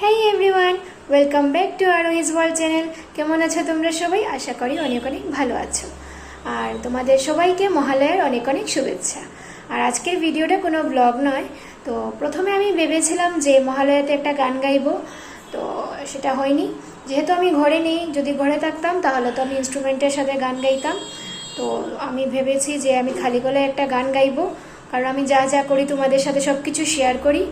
হ্যাঁ everyone welcome back to R is world channel কেমন আছো তোমরা সবাই? আশা করি অনেক অনেক ভালো আছো। আর তোমাদের সবাইকে মহালয়ার অনেক অনেক শুভেচ্ছা। আর আজকের ভিডিওটা কোনো ব্লগ নয়, তো প্রথমে আমি ভেবেছিলাম যে মহালয়াতে একটা গান গাইবো, তো সেটা হয়নি। যেহেতু আমি ঘরে নেই, যদি ঘরে থাকতাম তাহলে তো আমি ইনস্ট্রুমেন্টের সাথে গান গাইতাম। তো আমি ভেবেছি যে আমি খালি গলায় একটা গান গাইবো, কারণ আমি যা যা করি তোমাদের সাথে সব কিছু শেয়ার করি।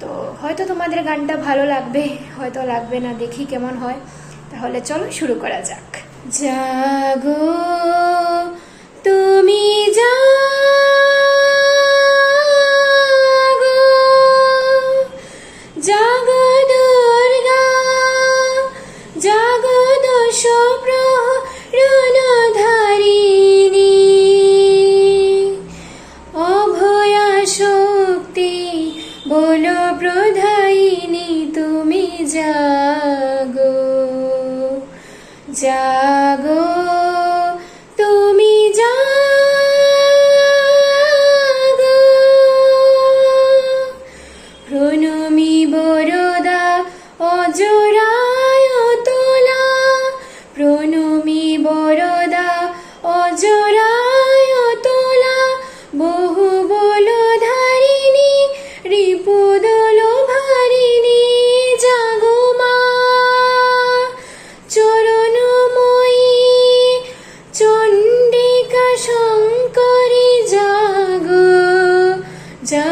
তো হয়তো তোমাদের গানটা ভালো লাগবে, হয়তো লাগবে না, দেখি কেমন হয়। তাহলে চলো শুরু করা যাক। জাগো, তুমি জাগো জাগো দুর্গা, জাগো অভয়া শক্তি বলো প্রধাইনি তুমি জাগো। জাগো তুমি জাগো। প্রণমী বরদা অজরায়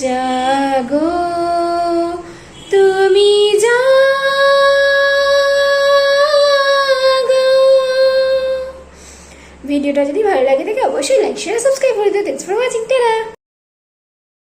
জাগো, তুমি জাগো। ভিডিওটা যদি ভালো লাগে থাকে, অবশ্যই লাইক শেয়ার সাবস্ক্রাইব করে দিও। থ্যাংকস ফর ওয়াচিং টেরা